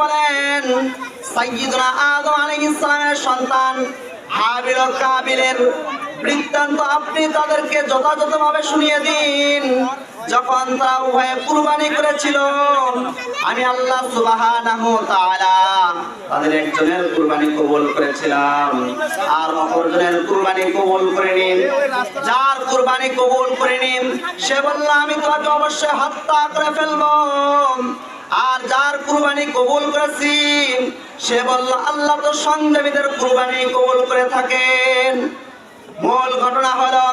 বলেন সন্তান হাবিল ও কাবিলের বৃত্তান্ত আপনি তাদেরকে যথাযথভাবে শুনিয়ে দিন। যখন তারা উভয়ে কুরবানি করেছিল, আমি আল্লাহ সুবহানাহু তাআলা তাদের একজনের কুরবানি কবুল করেছিলাম। আর অপরজনের কুরবানি কবুল করে নিন। যার কুরবানি কবুল করে নিন, সে বলল, আমি তোমাকে অবশ্যই হত্যা করে ফেলব। আর যার কুরবানি কবুল করেছি, সে বলল, আল্লাহ তো সঙ্গীদের কুরবানি কবুল করে থাকেন। মূল ঘটনা হলো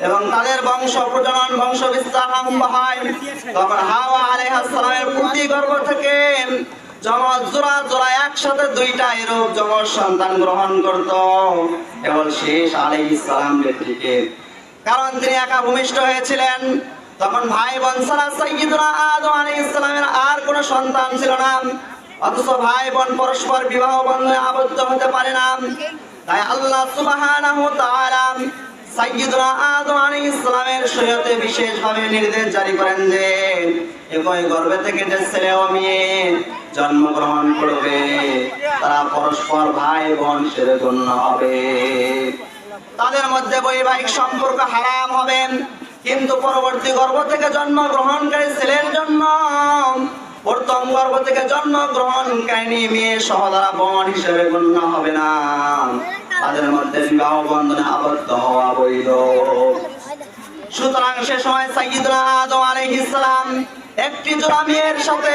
এবং তাদের বংশ প্রজনন, বংশ হাওয়া গর্ভ একসাথে দুইটা এরূপ যমজ সন্তান গ্রহণ করত। কেবল শেষ আলাইহিস সালাম ব্যক্তিকে কারণ তিনি একা ভূমিষ্ঠ হয়েছিলেন। তখন ভাই বোন সাইয়্যিদুনা আদম আলাইহিস সালামের আর কোনো সন্তান ছিল না। অথচ ভাই বোন পরস্পর বিবাহ বন্ধনে আবদ্ধ হতে পারে না। তাই আল্লাহ সাইয়্যিদুনা আদম বিশেষভাবে নির্দেশ জারি করেন যে একই থেকে যে ছেলে ও মেয়ে জন্মগ্রহণ করবে, তারা পরস্পর ভাই বোন সেরে গণ্য হবে। তাদের মধ্যে বৈবাহিক সম্পর্ক হারাম হবে। কিন্তু পরবর্তী গর্ভ থেকে জন্মগ্রহণকারী ছেলের জন্য প্রথম গর্ভ থেকে জন্মগ্রহণকারী মেয়ে সহদারা বোন হিসেবে গণ্য হবে না। তাদের মধ্যে বিবাহ বন্ধনে আবদ্ধ হওয়া বৈধ। সুতরাং সে সময় সাইয়্যিদুনা আদম আলাইহিস সালাম একটি জোড়া মেয়ের সাথে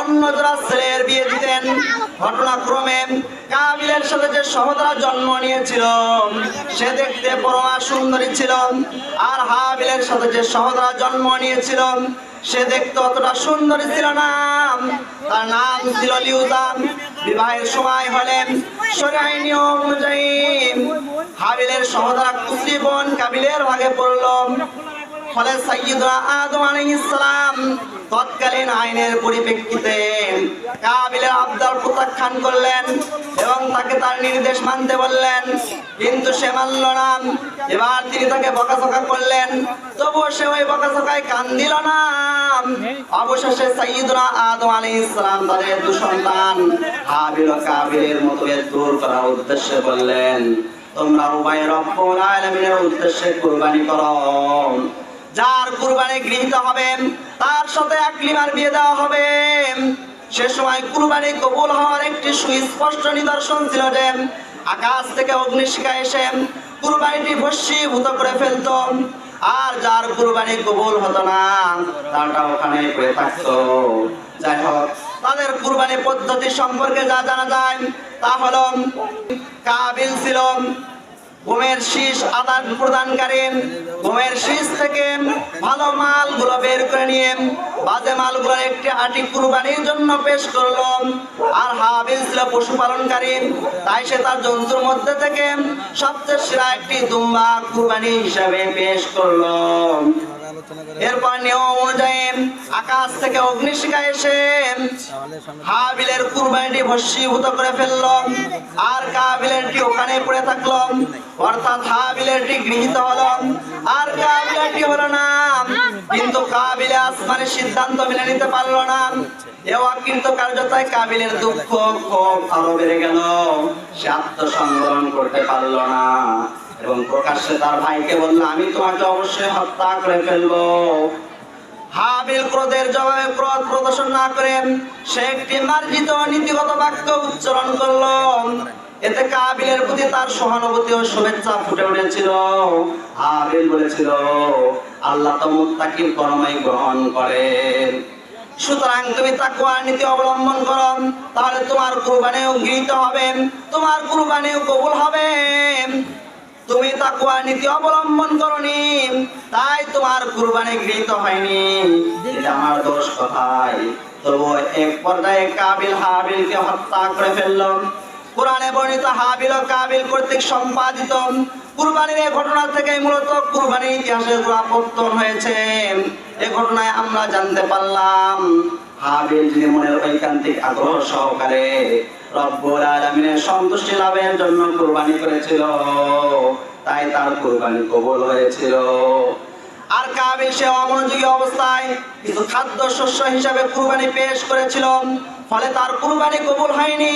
অন্য জোড়া ছেলের বিয়ে দিতেন। ঘটনাক্রমে কাবিলের সাথে যে সহোদরা জন্ম নিয়েছিল, সে দেখতে পরমা সুন্দরী ছিল। আর হাবিলের সাথে যে সহদরা জন্ম নিয়েছিল, সে দেখতে অতটা সুন্দরী ছিল না। তার নাম ছিল লিউদাম বিবাহের সময় হলেন সরাই নিয়ম অনুযায়ী হাবিলের সহদরা কুসি বোন কাবিলের ভাগে পড়ল। ফলে সাইয়্যিদুনা আদম আলাইহিস সালাম তৎকালীন আইনের পরিপ্রেক্ষিতে কাবিলের আবদার প্রত্যাখ্যান করলেন এবং তাকে তার নির্দেশ মানতে বললেন। কিন্তু সে মানল না। এবার তিনি তাকে বকাঝকা করলেন। তবুও সে ওই বকাঝকায় কান দিল না। অবশেষে সাইয়্যিদুনা আদম আলাইহিস সালাম তাদের দু সন্তান হাবিল কাবিলের মতভেদ দূর করার উদ্দেশ্যে বললেন, তোমরা উভয় রব্বুল আলামিনের উদ্দেশ্যে কুরবানি করো। যার কুরবানি গৃহীত হবে, তার সাথে আকলিমার বিয়ে দেওয়া হবে। সে সময় কুরবানি কবুল হওয়ার একটি সুস্পষ্ট নিদর্শন ছিল যে, আকাশ থেকে অগ্নিশিখা এসে কুরবানিটি ভস্মীভূত করে ফেলত। আর যার কুরবানি কবুল হতো না, তারটা ওখানে পড়ে থাকতো। যাই হোক, তাদের কুরবানি পদ্ধতি সম্পর্কে যা জানা যায়, তা হলো, কাবিল ছিল গমের শীষ আদান প্রদানকারী গমের শীষ থেকে ভালো মালগুলো বের করে নিয়ে বাজে মালগুলো একটি আটি কুরবানির জন্য পেশ করল আর হাবিল ছিল পশুপালনকারী, তাই সে তার জন্তুর মধ্যে থেকে সবচেয়ে সেরা একটি দুম্বা কুরবানি হিসাবে পেশ করল এরপর নিয়ম অনুযায়ী আকাশ থেকে অগ্নিশিখা এসে হাবিলের কুরবানিটি ভস্মীভূত করে ফেলল। আর কাবিলেরটি ওখানে পড়ে থাকল। অর্থাৎ হাবিলেরটি গৃহীত হলো। আর কাবিলেরটি হলো না। কিন্তু কাবিলে আসমানের সিদ্ধান্ত মেনে নিতে পারল না। এও কিন্তু কার্যতায় কাবিলের দুঃখ ক্ষোভ আরও বেড়ে গেল। সে আত্মসংবরণ করতে পারল না। এবং প্রকাশ্যে তার ভাইকে বলল, আমি তোমাকে অবশ্যই হত্যা করে ফেলব। হাবিল ক্রোধের জবাবে ক্রোধ প্রদর্শন না করে সে একটি মার্জিত নীতিগত বাক্য উচ্চারণ করল। এতে কাবিলের প্রতি তার সহানুভূতি ও শুভেচ্ছা ফুটে উঠেছিল। হাবিল বলেছিল, আল্লাহ তো মুত্তাকির কর্মই গ্রহণ করেন। সুতরাং তুমি তাকুয়ার নীতি অবলম্বন করো, তাহলে তোমার কুরবানিও গৃহীত হবে, তোমার কুরবানিও কবুল হবে। তুমি তাকুয়ার নীতি অবলম্বন করনি, তাই তোমার কুরবানি গৃহীত হয়নি। এটা আমার দোষ কথাই তবু এক পর্যায়ে কাবিল হাবিলকে হত্যা করে ফেলল। কোরআনে বর্ণিত হাবিল ও কাবিল কর্তৃক সম্পাদিত কুরবানির এই ঘটনা থেকে মূলত কুরবানির ইতিহাসের পত্তন হয়েছে। এই ঘটনায় আমরা জানতে পারলাম, হাবিল যিনি মনের ঐকান্তিক আগ্রহ সহকারে রব্বুল আলামিনের সন্তুষ্টি লাভের জন্য কুরবানি করেছিল। তাই তার কুরবানি কবুল হয়েছিল। আর কাবিল সে অমনোযোগী অবস্থায় কিছু খাদ্য শস্য হিসাবে কুরবানি পেশ করেছিল। ফলে তার কুরবানি কবুল হয়নি।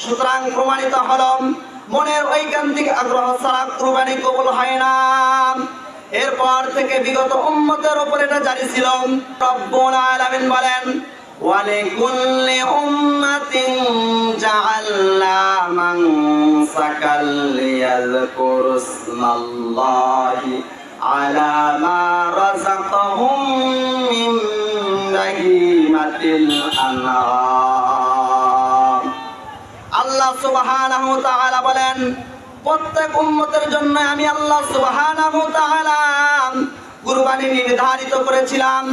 সুতরাং প্রমাণিত হল, মনের ঐকান্তিক আগ্রহ ছাড়া কুরবানি কবুল হয় না। এরপর থেকে বিগত উম্মতের উপর এটা জারি ছিল। রব্বুল আলামিন বলেন ولكل أمة جعلنا منسكا ليذكروا اسم الله على ما رزقهم من بهيمة الأنعام আল্লাহ সুবহানাহু ওয়া তাআলা বলেন প্রত্যেক উম্মতের জন্য আমি আল্লাহ সুবহানাহু ওয়া তাআলা কুরবানি নির্ধারিত করেছিলাম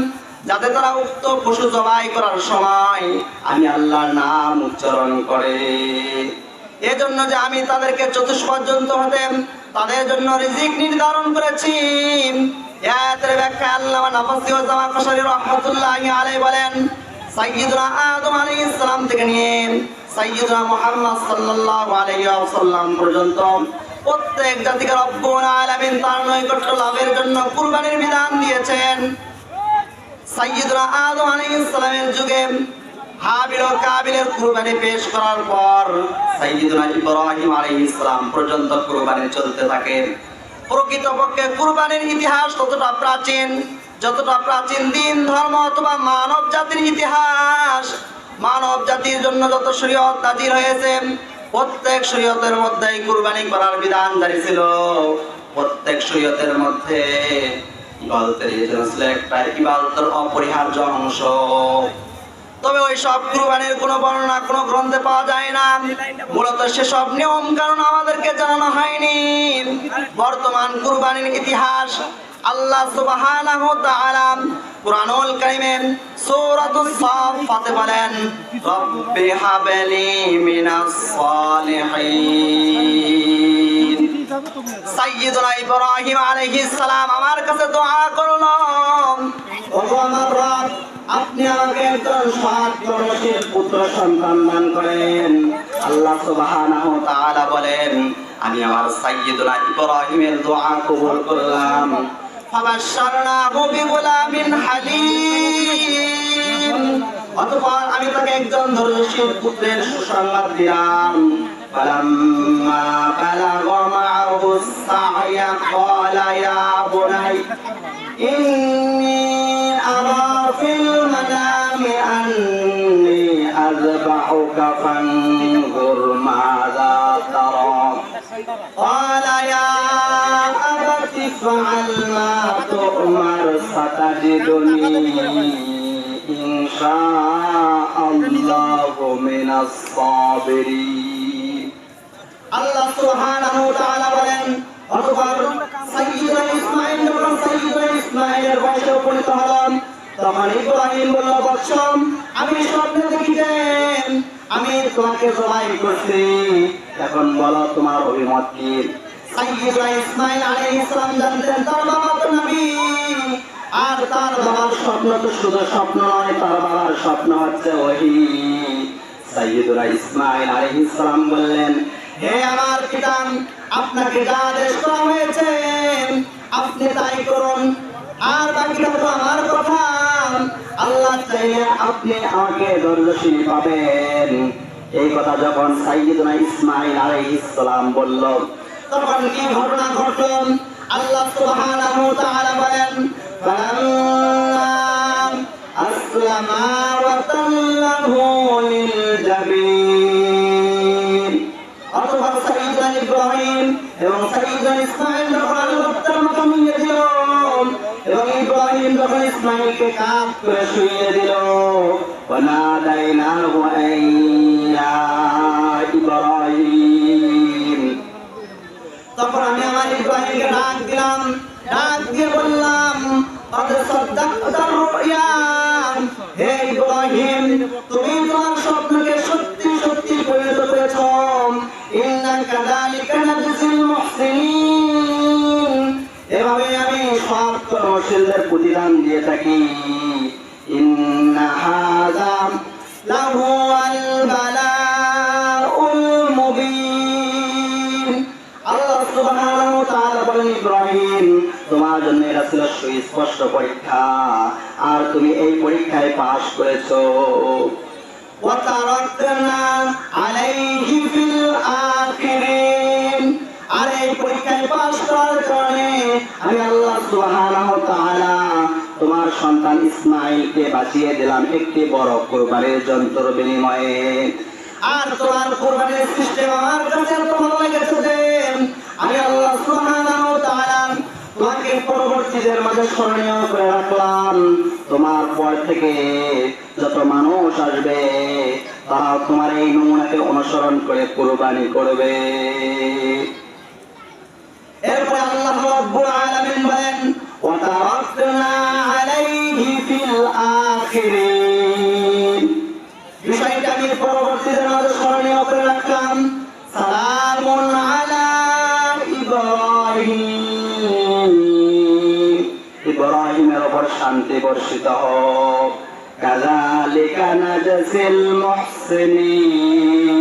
যাতে তারা উক্ত পশু জবাই করার সময় আমি আল্লাহর নাম উচ্চারণ করে। এজন্য যে আমি তাদেরকে চতুষ্পর্যন্ত হতে, তাদের জন্য রিজিক নির্ধারণ করেছি। আলাইহি বলেন আদম থেকে পর্যন্ত প্রত্যেক জাতিকে রব্বুল আলামিন তার নৈকট্য লাভের জন্য কুরবানির বিধান দিয়েছেন। আদম আলাইহিস সালামের যুগে হাবিল ও কাবিলের কুরবানি পেশ করার পর ইব্রাহিম আলাইহিস সালাম পর্যন্ত কুরবানি চলতে থাকে। কুরবানির ইতিহাস ততটা প্রাচীন, যতটা প্রাচীন দিন, ধর্ম অথবা মানব জাতির ইতিহাস। মানব জাতির জন্য যত শরীয়ত নাজির হয়েছে, প্রত্যেক শরীয়তের মধ্যেই কুরবানি করার বিধান জারি ছিল। প্রত্যেক শরীয়তের মধ্যে ইবাদতের ইজরা ছিল একটা ইবাদতের অপরিহার্য অংশ। তবে ওই সব কুরবানির কোনো বর্ণনা, কোনো গ্রন্থে পাওয়া যায় না। মূলত সেসব নিয়ম, কারণ আমাদেরকে জানানো হয়নি। বর্তমান কুরবানির ইতিহাস আল্লাহ সুবহানাহু তাআলা কুরআনুল কারীমে সূরাতুস বলেন, রব্বি হাবলি মিনাস সালিহিন। সাইয়্যিদুনা ইব্রাহিম আলাইহিস সালাম আমার কাছে দোয়া করল। ওগো আমার রব আপনি আমাকে একজন সৎ গণশীল পুত্র সন্তান দান করেন। আল্লাহ সুবহানাহু তাআলা বলেন আমি আমার সাইয়্যিদুনা ইব্রাহিমের দোয়া কবুল করলাম। ফাবাশশারনাহু বিগুলামিন হালিম। অতঃপর আমি তাকে একজন ধৈর্যশীল পুত্রের সুসংবাদ দিলাম। فلما بلغ معه السعي قال يا بني إني أرى في المنام أني أذبحك فانظر ماذا ترى قال يا أبت افعل ما تؤمر ستجدني إن شاء الله من الصابرين আল্লাহ সুবহানাহু ওয়া তাআলা বলেন, অতঃপর সাইয়্যিদুনা ইসমাঈল যখন সাইয়্যিদুনা ইসমাঈলের বয়সে উপনীত হলাম, তখন ইব্রাহিম বলল, বৎসম, আমি স্বপ্নে দেখিতেন আমি তোমাকে জবাই করছি। এখন বলো, তোমার অভিমত কি? সাইয়্যিদুনা ইসমাঈল আলাইহিস সালাম জানতেন, তার বাবা তো নবী, আর তার বাবার স্বপ্ন তো শুধু স্বপ্ন নয়, তার বাবার স্বপ্ন হচ্ছে ওহি। সাইয়্যিদুনা ইসমাঈল আলাইহিস সালাম বললেন হে আমার পিতান আপনাকে যা আদেশ করা হয়েছে, আপনি তাই করুন। আর বাকিটা তো আমার কথা। আল্লাহ চাইলে আপনি আমাকে দর্দশীল পাবেন। এই কথা যখন সাইয়েদনা ইসমাইল আলাইহিস সালাম বলল, তখন কি ঘটনা ঘটল? আল্লাহ সুবহানাহু ওয়া তাআলা বলেন আসলামা ওয়া তাল্লাহু লিল জাবিন। এবং সাইয়েদনা ইসমাইল যখন আল্লাহর মতো নিয়ে দিল এবং ইব্রাহিম যখন ইসমাইলকে কাপ করে শুইয়ে দিল وناديناه أن يا إبراهيم তখন আমি আমার ইব্রাহিমকে ডাক দিলাম ডাক দিয়ে বললাম قد صدقت الرؤيا হে ইব্রাহিম তুমি তোমার এভাবে আমি সব কর্মশীলদের প্রতিদান দিয়ে থাকি ইন্না হাযা লাহু আল বালাউল মুবিন আল্লাহ সুবহানাহু ওয়া তাআলা বলেন ইব্রাহিম তোমার জন্য এটা ছিল সুস্পষ্ট পরীক্ষা আর তুমি এই পরীক্ষায় পাশ করেছো وتركنا عليه في الآخرين আর তোমার সন্তান ইসমাইলকে বাঁচিয়ে দিলাম একটি বড় যন্ত্র বিনিময়ে। আর তোমার সিস্টেম আমার কাছে আমি আল্লাহ তোমাকে পরবর্তীদের মাঝে স্মরণীয় করে রাখলাম। তোমার পর থেকে যত মানুষ আসবে তারা তোমার এই নমুনাকে অনুসরণ করে কোরবানি করবে। এরপরে আল্লাহ রাব্বুল আলামিন বলেন, ওয়া তারাকনা আলাইহি ফিল আখিরিন। বিষয়টা আমি পরবর্তীদের মাঝে স্মরণীয় করে রাখলাম। সালামুন আলা ইব্রাহিম। ইব্রাহিমের ওপর শান্তি বর্ষিত হোক। কাযালিকা নাজসিল মুহসিনিন।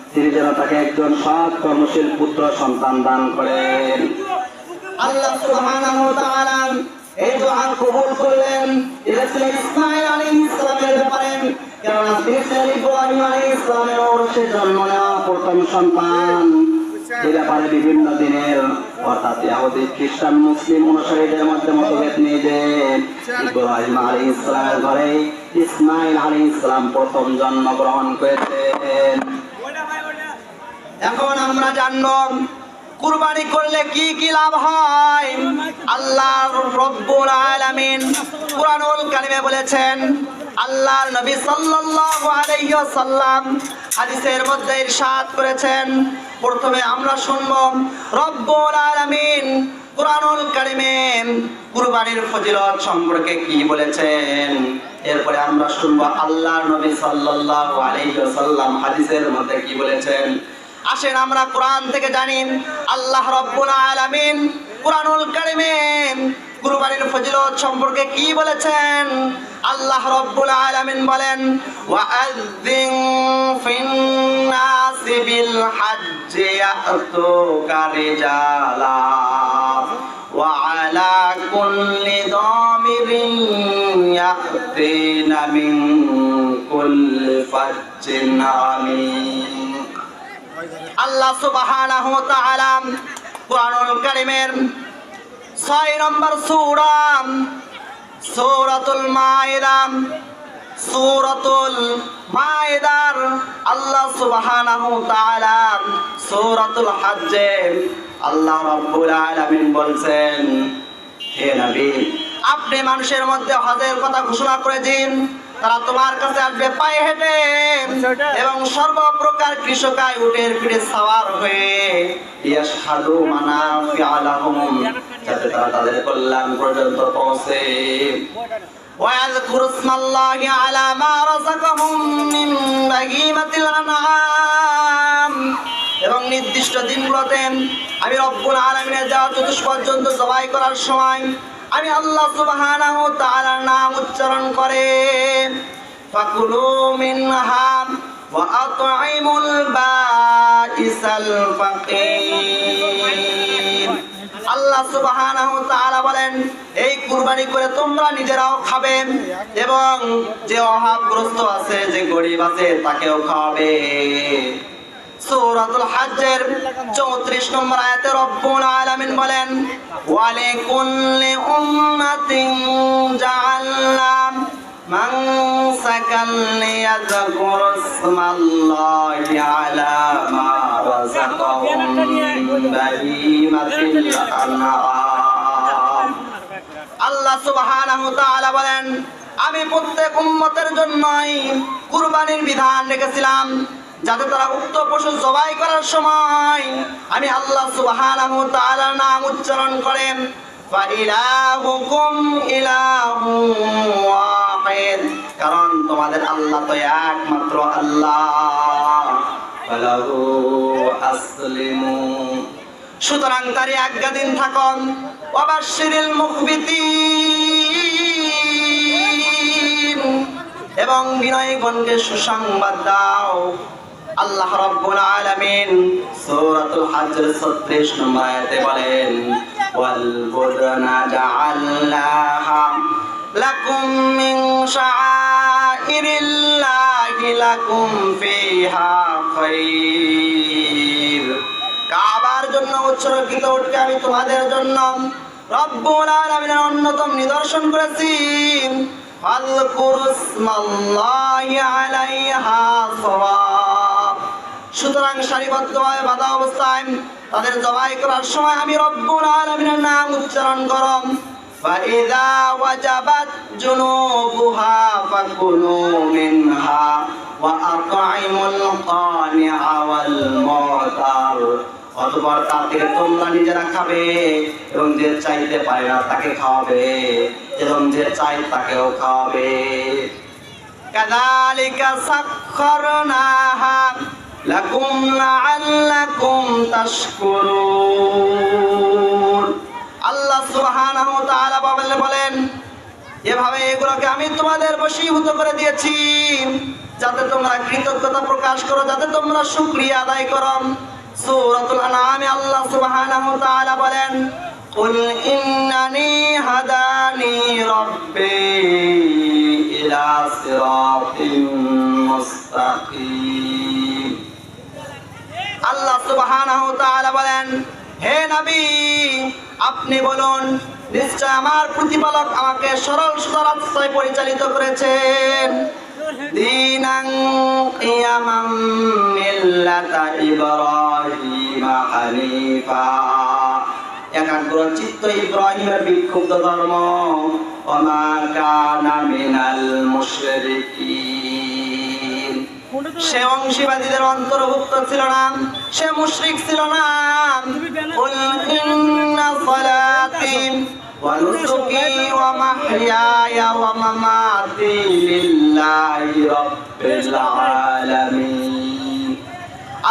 তিনি যেন তাকে একজন সৎ কর্মশীল পুত্র সন্তান দান করেন। আল্লাহ এই দোয়া কবুল করলেন। ব্যাপারে। কেননা তিনি ইব্রাহিম জন্ম নেওয়া প্রথম সন্তান। ব্যাপারে বিভিন্ন দিনের, অর্থাৎ খ্রিস্টান, মুসলিম অনুসারীদের মধ্যে মতভেদ নিয়ে যে ইব্রাহিম আলাইহিস সালামের ঘরে ইসমাঈল আলাইহিস সালাম প্রথম জন্মগ্রহণ করেছেন। এখন আমরা জানব কুরবানি করলে কি কি লাভ হয়? আল্লাহ রব্বুল আলামিন কুরআনুল কারিমে বলেছেন, আল্লাহর নবী সাল্লাল্লাহু আলাইহি ওয়াসাল্লাম হাদিসের মধ্যে ইরশাদ করেছেন। প্রথমে আমরা শুনব রব্বুল আলামিন কুরআনুল কারিমে কুরবানির ফজিলত সম্পর্কে কি বলেছেন? এরপরে আমরা শুনব, আল্লাহর নবী সাল্লাল্লাহু আলাইহি ওয়াসাল্লাম হাদিসের মধ্যে কি বলেছেন? আসেন আমরা কোরআন থেকে জানি আল্লাহ রব্বুল আলামিন কোরআনুল কারিমে কুরবানির ফজিলত সম্পর্কে কি বলেছেন আল্লাহ রব্বুল আলামিন বলেন ওয়াআযিন ফিন নাসি বিল হাজ্জি ইয়াতুকা রিজালা وعلى كل ضامر يأتين من كل فج عميق আল্লাহ সুবহানাহু ওয়া তাআলা কুরআনুল কারীমের 6 নম্বর সূরা, সূরাতুল মাইদা সূরাতুল মাইদার আল্লাহ তাআলা সূরাতুল হজ্জে। আল্লাহ রাব্বুল আলামিন বলছেন, হে নবী, আপনি মানুষের মধ্যে হজের কথা ঘোষণা করে দিন তারা তোমার কাছে আসবে পায়ে হেঁটে এবং সর্বপ্রকার কৃষকায় উটের পিঠে সাওয়ার হয়ে ইয়াশহাদু মানাফিআ লাহুম যাতে তারা তাদের কল্যাণ পর্যন্ত পৌঁছে ويذكر اسم الله على ما رزقهم من بهيمة الأنعام এবং নির্দিষ্ট দিনগুলোতে আমি রব্বুল আলমিনের দেওয়া চতুষ পর্যন্ত জবাই করার সময় আমি আল্লাহ সুবহানাহু তাআলার নাম উচ্চারণ করে। ফাকুলু মিনহা ওয়া আত'ইমুল বাইসাল ফাকির। আল্লাহ সুবহানাহু তাআলা বলেন, এই কুরবানি করে তোমরা নিজেরাও খাবে এবং যে অভাবগ্রস্ত আছে, যে গরিব আছে, তাকেও খাওয়াবে। সূরাতুল হজ্জের 34 নম্বর আয়াতে রব্বুল আলামিন বলেন আল্লাহ বলেন, আমি প্রত্যেক উম্মতের জন্যই কুরবানির বিধান রেখেছিলাম। যাতে তারা উক্ত পশু জবাই করার সময় আমি আল্লাহ সুবহানাহু তাআলার নাম উচ্চারণ করেন ফাইলাহুকুম ইলাহু ওয়াহিদ। কারণ তোমাদের আল্লাহ তো একমাত্র আল্লাহ। ফালাহু আসলিমু। সুতরাং তারই আজ্ঞাধীন থাকুন অবাশিরিল মুখবিতিন। এবং বিনয় বিনয়গণকে সুসংবাদ দাও। আল্লাহ রাব্বুল আলামিন সূরাতুল হজ্জের 36 নম্বর আয়াতে বলেন, ওয়াল বুদনা জাআলনাহা লাকুম মিন শাআইরিল্লাহি লাকুম ফিহা খাইর কাবার জন্য উৎসর্গিত উঠকে আমি তোমাদের জন্য রব্বুল আলামিনের অন্যতম নিদর্শন করেছি। ফাযকুরু ইসমাল্লাহি আলাইহা সাওয়াব। সুতরাং সারিবদ্ধভাবে বাধা অবস্থায় তাদের জবাই করার সময় আমি রব্বুল আলামিনের নাম উচ্চারণ করম فإذا وجبت جنوبها فكلوا منها وأطعموا القانع والمعتر অতপর তা থেকে তোমরা নিজেরা খাবে এবং যে চাইতে পারে না তাকে খাওয়াবে এবং যে চাই তাকেও খাওয়াবে كذلك سخرناها لكم لعلكم تشكرون আল্লাহ সুবহানাহু ওয়া তাআলা বলে বলেন এভাবে এগুলোকে আমি তোমাদের বশীভূত করে দিয়েছি যাতে তোমরা কৃতজ্ঞতা প্রকাশ করো যাতে তোমরা শুকরিয়া আদায় করো সূরাতুল আনআমে আল্লাহ সুবহানাহু ওয়া তাআলা বলেন قل إنني هداني ربي إلى صراط مستقيم আল্লাহ সুবহানাহু তাআলা বলেন, হে নবী, আপনি বলুন, নিশ্চয় আমার প্রতিপালক আমাকে সরল সোজা রাস্তায় পরিচালিত করেছেন। দীনাং কিয়ামাম মিল্লাতা ইব্রাহিম হানিফা। একাগ্র চিত্ত ইব্রাহিমের বিক্ষুব্ধ ধর্ম। ওমা কানা মিনাল মুশরিকিন। সে অংশীবাদীদের অন্তর্ভুক্ত ছিল না, সে মুশরিক ছিল না।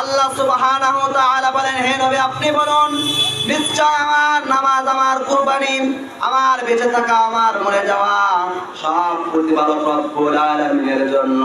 আল্লাহ বলেন আপনি বলুন, নিশ্চয় আমার নামাজ, আমার কুরবানি, আমার বেঁচে থাকা, আমার মরে যাওয়া সব প্রতিপালক জন্য।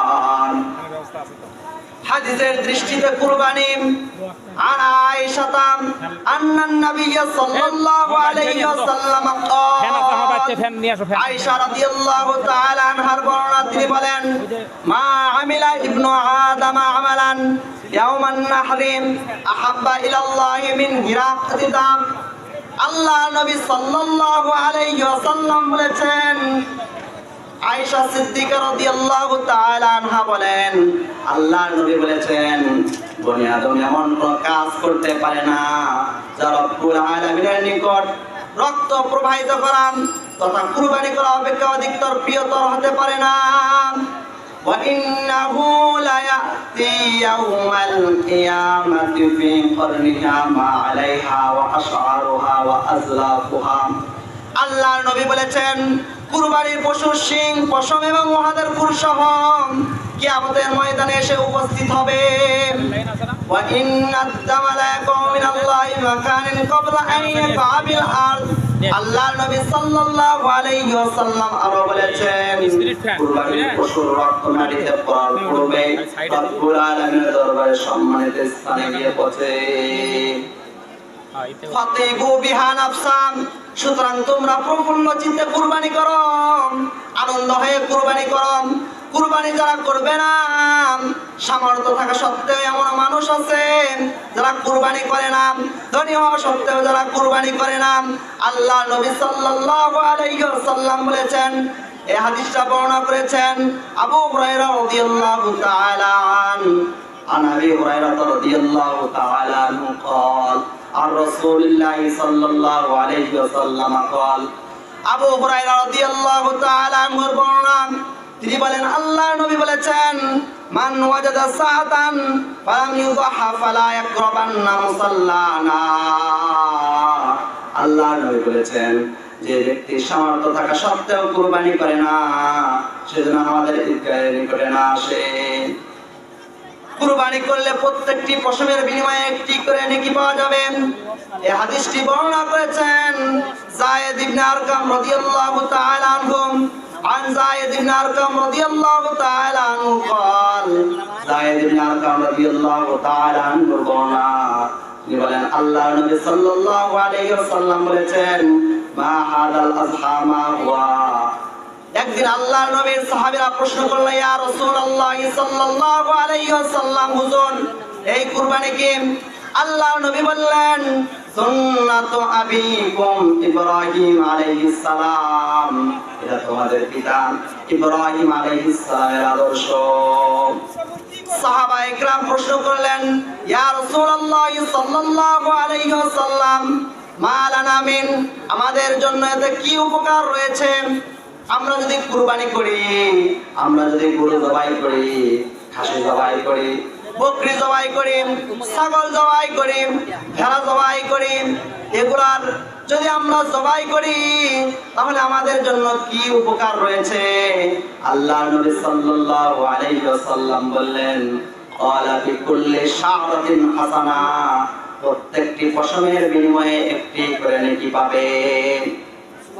হাদিসের দৃষ্টিতে কুরবানি আন আয়েশাতাম আন্নান নবিয়্য সাল্লাল্লাহু আলাইহি ওয়াসাল্লাম ক্বাল আয়েশা রাদিয়াল্লাহু তাআলা আনহার বর্ণনা তিনি বলেন মা আমিলা ইবনু আদম আমালান ইয়াওমান নাহরিম আহাব্বা ইলাল্লাহি মিন হিরাকাতি দাম। আল্লাহ নবী সাল্লাল্লাহু আলাইহি ওয়াসাল্লাম বলেছেন আয়েশা সিদ্দিকা রাদিয়াল্লাহু তাআলা আনহা বলেন আল্লাহ নবী বলেছেন বনি আদম এমন কোন কাজ করতে পারে না যা রব্বুল আলামিনের নিকট রক্ত প্রবাহিত করান তথা কুরবানি করা অপেক্ষা অধিকতর প্রিয়তর হতে পারে না وإنه ليأتي يوم القيامة في قرنها ما عليها وأشعارها وأزلافها আল্লাহ নবী বলেছেন কুরবানির পশুর সিং পশম এবং মহাদারপুর সহ কিয়ামতের ময়দানে এসে উপস্থিত হবে। আল্লাহ নবী সাল্লাল্লাহু আলাইহি ওয়াসাল্লাম আরও বলেছেন কুরবানির পশুর রক্ত নারীতে পড়ার পূর্বে রব্বুল আলামিনের দরবারে সম্মানিত স্থানে গিয়ে পৌঁছে। হ্যাঁ, সুতরাং তোমরা প্রফুল্ল চিত্তে কুরবানি করো আনন্দ হয়ে কুরবানি করো কুরবানি যারা করবে না, সামর্থ্য থাকা সত্ত্বেও এমন মানুষ আছে যারা কুরবানি করে না। ধনী হওয়া সত্ত্বেও যারা কুরবানি করে না। আল্লাহ নবী ওয়াসাল্লাম বলেছেন এই হাদিসটা বর্ণনা করেছেন আবু হুরায়রা রাদিয়াল্লাহু عن ابي هريره رضي الله تعالى عنه قال عن رسول الله صلى الله عليه وسلم قال আবু হুরায়রা রাদিয়াল্লাহু তাআলা আনহুর বর্ণনা তিনি বলেন আল্লাহ নবী বলেছেন মান ওয়াজাদা সাআতান ফালাম ইউযহা ফালা ইয়াকরাবান্না মুসাল্লানা আল্লাহ নবী বলেছেন যে ব্যক্তি সামর্থ্য থাকা সত্ত্বেও কুরবানি করে না সেজন্য আমাদের ঈদগাহের নিকটে না আসে কুরবানি করলে প্রত্যেকটি পশমের বিনিময়ে একটি করে নেকি পাওয়া যাবে এই হাদিসটি বর্ণনা করেছেন জায়েদ ইবনে আরকাম রাদিয়াল্লাহু তাআলা আনহু عن زايد بن أرقم رضي الله تعالى عنه قال زايد بن أرقم رضي الله تعالى عنه বর্ণনা তিনি বলেন আল্লাহ নবী সাল্লাল্লাহু আলাইহি ওয়াসাল্লাম বলেছেন মা হাদাল আযহা মা হুয়া একদিন আল্লাহর নবীর সাহাবীরা প্রশ্ন করলেন ইয়া রাসূলুল্লাহ সাল্লাল্লাহু আলাইহি ওয়াসাল্লাম, হুজুর, এই কুরবানি কি? আল্লাহর নবী বললেন, সুন্নাতু আবিকুম ইব্রাহিম আলাইহিস সালাম। এটা তোমাদের পিতা ইব্রাহিম আলাইহিস সালামের আদর্শ। সাহাবা একরাম প্রশ্ন করলেন, ইয়া রাসূলুল্লাহ সাল্লাল্লাহু আলাইহি ওয়াসাল্লাম, মা লানা মিন, আমাদের জন্য এতে কি উপকার রয়েছে? আমরা যদি কুরবানি করি, আমরা যদি গরু জবাই করি, খাসি জবাই করি, বকরি জবাই করি, ছাগল জবাই করি, ভেড়া জবাই করি, এগুলার যদি আমরা জবাই করি, তাহলে আমাদের জন্য কি উপকার রয়েছে? আল্লাহ নবী সাল্লাল্লাহু আলাইহি ওয়াসাল্লাম বললেন, ক্বালা বিকুল্লি শা'রাতিন হাসানা প্রত্যেকটি পশমের বিনিময়ে একটি করে নেকি পাবে